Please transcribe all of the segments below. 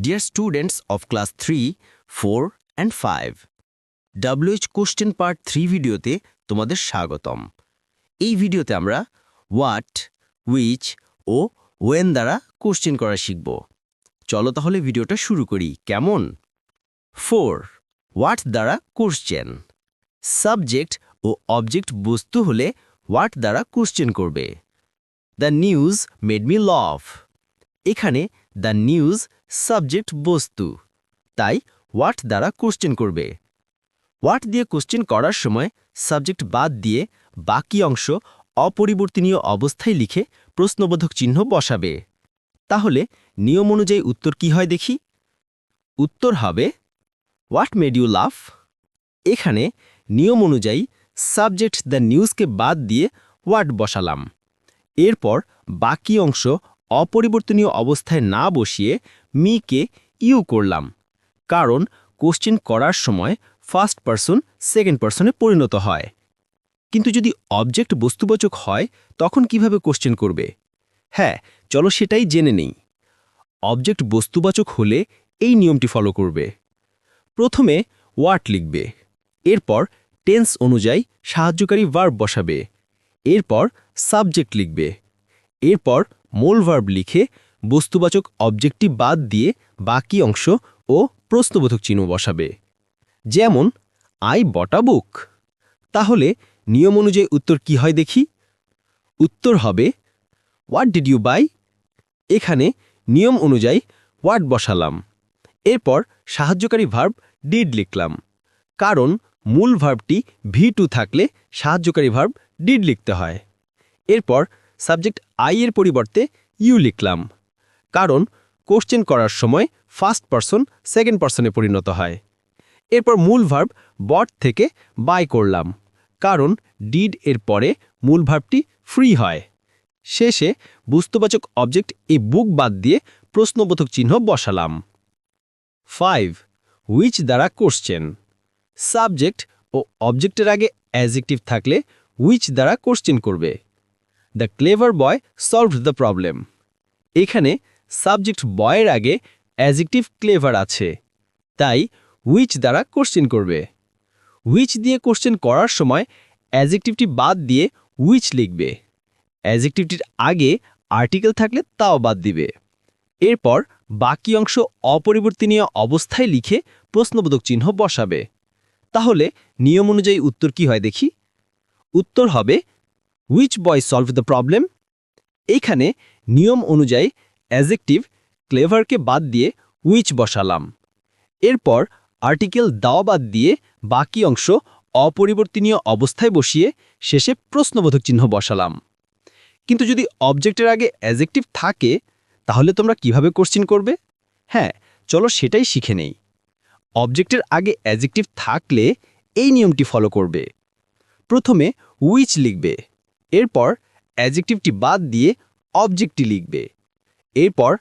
Dear students of class 3, 4 and 5, WH question part three ভিডিওতে তোমাদের স্বাগতম। এই ভিডিওতে আমরা হোয়াট উইচ ও ওয়েন দ্বারা কোশ্চেন করা শিখব। চলো তাহলে ভিডিওটা শুরু করি কেমন? ফোর হোয়াট দ্বারা কোশ্চেন সাবজেক্ট ও অবজেক্ট বস্তু হলে হোয়াট দ্বারা কোশ্চেন করবে। The news made me love এখানে দ্য নিউজ সাবজেক্ট বস্তু। তাই হোয়াট দ্বারা কোশ্চেন করবে। হোয়াট দিয়ে কোশ্চেন করার সময় সাবজেক্ট বাদ দিয়ে বাকি অংশ অপরিবর্তনীয় অবস্থায় লিখে প্রশ্নবোধক চিহ্ন বসাবে। তাহলে নিয়ম অনুযায়ী উত্তর কি হয় দেখি? উত্তর হবে হোয়াট মেড ইউ লাভ এখানে নিয়ম অনুযায়ী সাবজেক্ট দ্য নিউজকে বাদ দিয়ে হোয়াট বসালাম। এরপর বাকি অংশ অপরিবর্তনীয় অবস্থায় না বসিয়ে মিকে ইউ করলাম। কারণ কোশ্চেন করার সময় ফার্স্ট পারসন সেকেন্ড পারসনে পরিণত হয়। কিন্তু যদি অবজেক্ট বস্তুবাচক হয়, তখন কীভাবে কোশ্চেন করবে? হ্যাঁ চলো সেটাই জেনে নেই। অবজেক্ট বস্তুবাচক হলে এই নিয়মটি ফলো করবে। প্রথমে ওয়াট লিখবে। এরপর টেন্স অনুযায়ী সাহায্যকারী ভার্ব বসাবে। এরপর সাবজেক্ট লিখবে। এরপর মূল ভার্ব লিখে বস্তুবাচক অবজেক্টটি বাদ দিয়ে বাকি অংশ ও প্রশ্নবোধক চিহ্ন বসাবে। যেমন আই বটা বুক তাহলে নিয়ম অনুযায়ী উত্তর কি হয় দেখি? উত্তর হবে হোয়াট ডিড ইউ বাই এখানে নিয়ম অনুযায়ী হোয়াট বসালাম। এরপর সাহায্যকারী ভার্ব ডিড লিখলাম। কারণ মূল ভার্বটি ভি টু থাকলে সাহায্যকারী ভার্ব ডিড লিখতে হয়। এরপর সাবজেক্ট আই এর পরিবর্তে ইউ লিখলাম। কারণ কোশ্চেন করার সময় ফার্স্ট পারসন সেকেন্ড পারসনে পরিণত হয়। এরপর মূল ভার্ব বট থেকে বাই করলাম। কারণ ডিড এর পরে মূল ভার্বটি ফ্রি হয়। শেষে বস্তুবাচক অবজেক্ট এই বুক বাদ দিয়ে প্রশ্নবোধক চিহ্ন বসালাম। ফাইভ হুইচ দ্বারা কোশ্চেন সাবজেক্ট ও অবজেক্টের আগে অ্যাজেক্টিভ থাকলে হুইচ দ্বারা কোশ্চেন করবে? The clever boy solved the problem এখানে সাবজেক্ট বয়ের আগে অ্যাজেক্টিভ ক্লেভার আছে। তাই হুইচ দ্বারা কোশ্চেন করবে। হুইচ দিয়ে কোশ্চেন করার সময় অ্যাজেক্টিভটি বাদ দিয়ে হুইচ লিখবে। অ্যাজেক্টিভটির আগে আর্টিকেল থাকলে তাও বাদ দিবে। এরপর বাকি অংশ অপরিবর্তনীয় অবস্থায় লিখে প্রশ্নবোধক চিহ্ন বসাবে। তাহলে নিয়ম অনুযায়ী উত্তর কি হয় দেখি। উত্তর হবে which boy solve the problem এইখানে নিয়ম অনুযায়ী অ্যাজেক্টিভ ক্লেভারকে বাদ দিয়ে উইচ বসালাম। এরপর আর্টিকেল দাওয়া বাদ দিয়ে বাকি অংশ অপরিবর্তনীয় অবস্থায় বসিয়ে শেষে প্রশ্নবোধক চিহ্ন বসালাম। কিন্তু যদি অবজেক্টের আগে অ্যাজেক্টিভ থাকে, তাহলে তোমরা কীভাবে কোশ্চিন করবে? হ্যাঁ চলো সেটাই শিখে নেই। অবজেক্টের আগে অ্যাজেক্টিভ থাকলে এই নিয়মটি ফলো করবে। প্রথমে উইচ লিখবে, এরপর অ্যাজেক্টিভটি বাদ দিয়ে অবজেক্টটি লিখবে। এরপর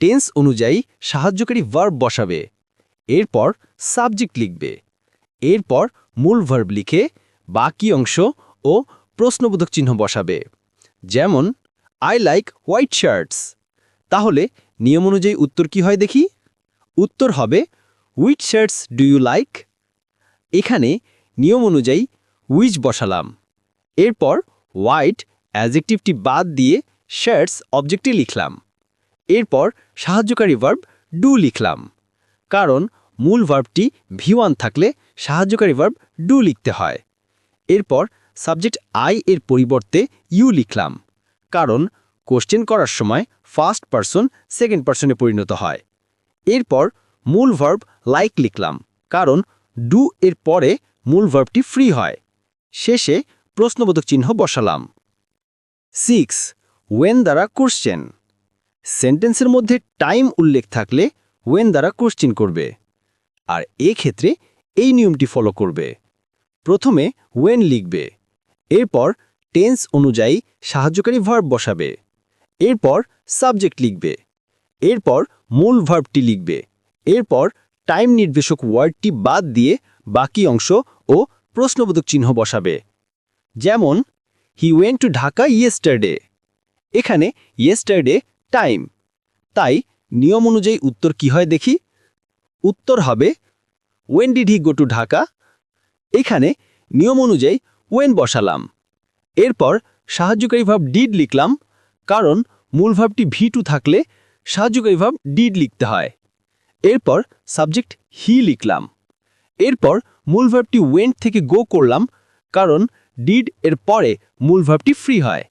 টেন্স অনুযায়ী সাহায্যকারী ভার্ব বসাবে। এরপর সাবজেক্ট লিখবে। এরপর মূল ভার্ব লিখে বাকি অংশ ও প্রশ্নবোধক চিহ্ন বসাবে। যেমন আই লাইক হোয়াইট শার্টস তাহলে নিয়ম অনুযায়ী উত্তর কি হয় দেখি? উত্তর হবে which shirts do you like এখানে নিয়ম অনুযায়ী উইচ বসালাম। এরপর হোয়াইট অ্যাজেক্টিভটি বাদ দিয়ে শার্টস অবজেক্টটি লিখলাম। এরপর সাহায্যকারী ভার্ব ডু লিখলাম। কারণ মূল ভার্বটি ভি থাকলে সাহায্যকারী ভার্ব ডু লিখতে হয়। এরপর সাবজেক্ট আই এর পরিবর্তে ইউ লিখলাম। কারণ কোশ্চেন করার সময় ফার্স্ট পারসন সেকেন্ড পারসনে পরিণত হয়। এরপর মূল ভার্ব লাইক লিখলাম। কারণ ডু এর পরে মূল ভার্বটি ফ্রি হয়। শেষে প্রশ্নবোধক চিহ্ন বসালাম। সিক্স ওয়েন দ্বারা কোশ্চেন সেন্টেন্সের মধ্যে টাইম উল্লেখ থাকলে ওয়েন দ্বারা কোশ্চিন করবে। আর ক্ষেত্রে এই নিয়মটি ফলো করবে। প্রথমে ওয়েন লিখবে। এরপর টেন্স অনুযায়ী সাহায্যকারী ভার্ব বসাবে। এরপর সাবজেক্ট লিখবে। এরপর মূল ভার্বটি লিখবে। এরপর টাইম নির্দেশক ওয়ার্ডটি বাদ দিয়ে বাকি অংশ ও প্রশ্নবোধক চিহ্ন বসাবে। যেমন he went to Dhaka yesterday এখানে ইয়েস্টারডে টাইম। তাই নিয়ম অনুযায়ী উত্তর কি হয় দেখি? উত্তর হবে when did he go to Dhaka এখানে নিয়ম অনুযায়ী ওয়েন বসালাম। এরপর সাহায্যকারী ভাব ডিড লিখলাম, কারণ মূল ভাবটি ভি টু থাকলে সাহায্যকারী ভাব ডিড লিখতে হয়। এরপর সাবজেক্ট হি লিখলাম। এরপর মূল ভাবটি ওয়েন্ট থেকে গো করলাম, কারণ ডিড এর পরে মূল ভাবটি ফ্রি হয়।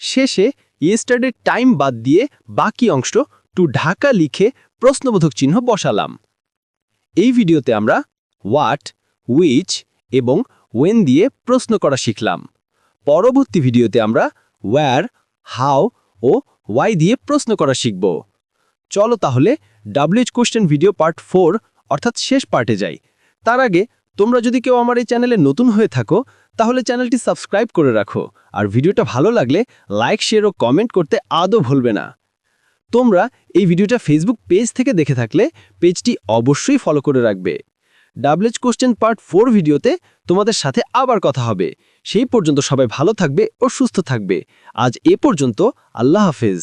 শেষে ইয়েস্টারডে টাইম বাদ দিয়ে বাকি অংশ টু ঢাকা লিখে প্রশ্নবোধক চিহ্ন বসালাম। এই ভিডিওতে আমরা হোয়াট উইচ এবং ওয়েন দিয়ে প্রশ্ন করা শিখলাম। পরবর্তী ভিডিওতে আমরা ওয়্যার হাউ ও ওয়াই দিয়ে প্রশ্ন করা শিখব। চলো তাহলে WH question video part four অর্থাৎ শেষ পার্টে যাই। তার আগে তোমরা যদি কেউ আমার এই চ্যানেলে নতুন হয়ে থাকো, তাহলে চ্যানেলটি সাবস্ক্রাইব করে রাখো। আর ভিডিওটা ভালো লাগলে লাইক, শেয়ার ও কমেন্ট করতে আদৌ ভুলবে না। তোমরা এই ভিডিওটা ফেসবুক পেজ থেকে দেখে থাকলে পেজটি অবশ্যই ফলো করে রাখবে। ডাব্লিউএইচ কোশ্চেন পার্ট ফোর ভিডিওতে তোমাদের সাথে আবার কথা হবে। সেই পর্যন্ত সবাই ভালো থাকবে ও সুস্থ থাকবে। আজ এ পর্যন্ত আল্লাহ হাফেজ।